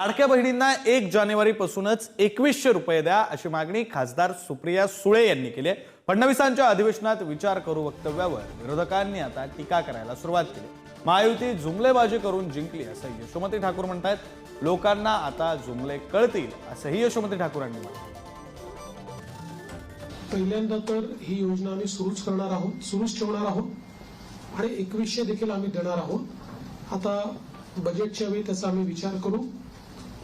लाडक्या बहिणींना एक जानेवारीपासूनच एकवीसशे रुपये द्या अशी मागणी खासदार सुप्रिया सुळे यांनी केली आहे. फडणवीसांच्या अधिवेशनात विचार करू वक्तव्यावर विरोधकांनी आता टीका करायला सुरुवात केली. महायुती जुमलेबाजी करून जिंकली असं यशोमती ठाकूर म्हणतायत. लोकांना आता जुमले कळतील असंही यशोमती ठाकूरांनी म्हटलं. पहिल्यांदा तर ही योजना आम्ही सुरूच करणार आहोत सुरूच ठेवणार आहोत. आणि एकवीसशे देखील आम्ही देणार आहोत. आता बजेटच्या वेळी त्याचा आम्ही विचार करू.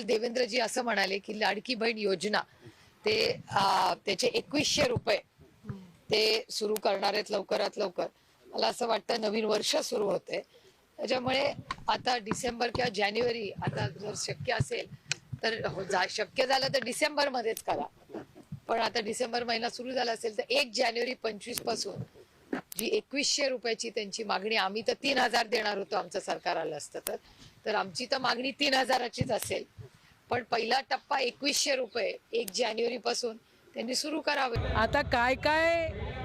देवेंद्रजी असं म्हणाले की लाडकी बहीण योजना ते त्याचे एकवीसशे रुपये ते सुरू करणार आहेत लवकरात लवकर. मला असं वाटतं नवीन वर्ष सुरू होते. त्याच्यामुळे आता डिसेंबर किंवा जानेवारी आता जर शक्य असेल तर हो, जा- शक्य झालं तर डिसेंबर मध्येच करा. पण आता डिसेंबर महिना सुरू झाला असेल तर एक जानेवारी पंचवीसपासून जी एकवीसशे रुपयाची त्यांची मागणी आम्ही तर तीन हजार देणार होतो आमचं सरकार आलं असतं तर. तर आमची तर मागणी तीन हजाराचीच असेल. पण पहिला टप्पा एकवीसशे रुपये एक जानेवारी पासून त्यांनी सुरू करावे. आता काय काय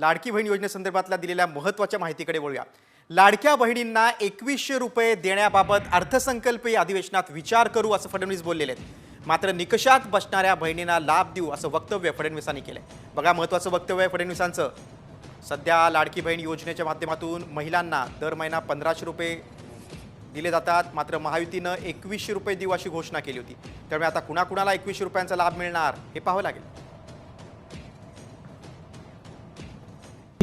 लाडकी बहीण योजनेसंदर्भातल्या दिलेल्या महत्त्वाच्या माहितीकडे वळूया. लाडक्या बहिणींना एकवीसशे रुपये देण्याबाबत अर्थसंकल्पीय अधिवेशनात विचार करू असं फडणवीस बोललेले आहेत. मात्र निकषात बसणाऱ्या बहिणींना लाभ देऊ असं वक्तव्य फडणवीसांनी केलंय. बघा महत्त्वाचं वक्तव्य आहे फडणवीसांचं. सध्या लाडकी बहीण योजनेच्या माध्यमातून महिलांना दर महिना पंधराशे रुपये दिले जातात. मात्र महायुतीनं एकवीसशे रुपये देऊ अशी घोषणा केली होती. त्यामुळे आता कुणाकुणाला एकवीसशे रुपयांचा लाभ मिळणार हे पाहावं लागेल.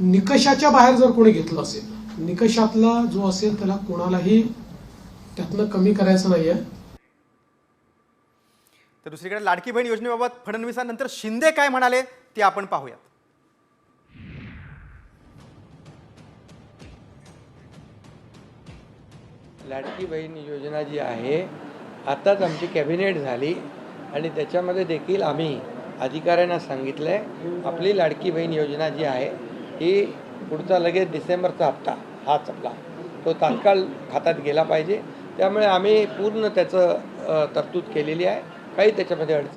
निकषाच्या बाहेर जर कोणी घेतलं असेल निकषातला जो असेल त्याला कोणालाही त्यातनं कमी करायचं नाहीये. तर दुसरीकडे लाडकी बहीण योजनेबाबत फडणवीसांनंतर शिंदे काय म्हणाले ते आपण पाहूयात. लाडकी बहीण योजना जी आहे आत्ताच आमची कॅबिनेट झाली आणि त्याच्यामध्ये देखील आम्ही अधिकाऱ्यांना सांगितलं आहे आपली लाडकी बहीण योजना जी आहे ही पुढचा लगेच डिसेंबरचा हप्ता हाच आपला तो तात्काळ खात्यात गेला पाहिजे. त्यामुळे आम्ही पूर्ण त्याचं तरतूद केलेली आहे. काही त्याच्यामध्ये अडचण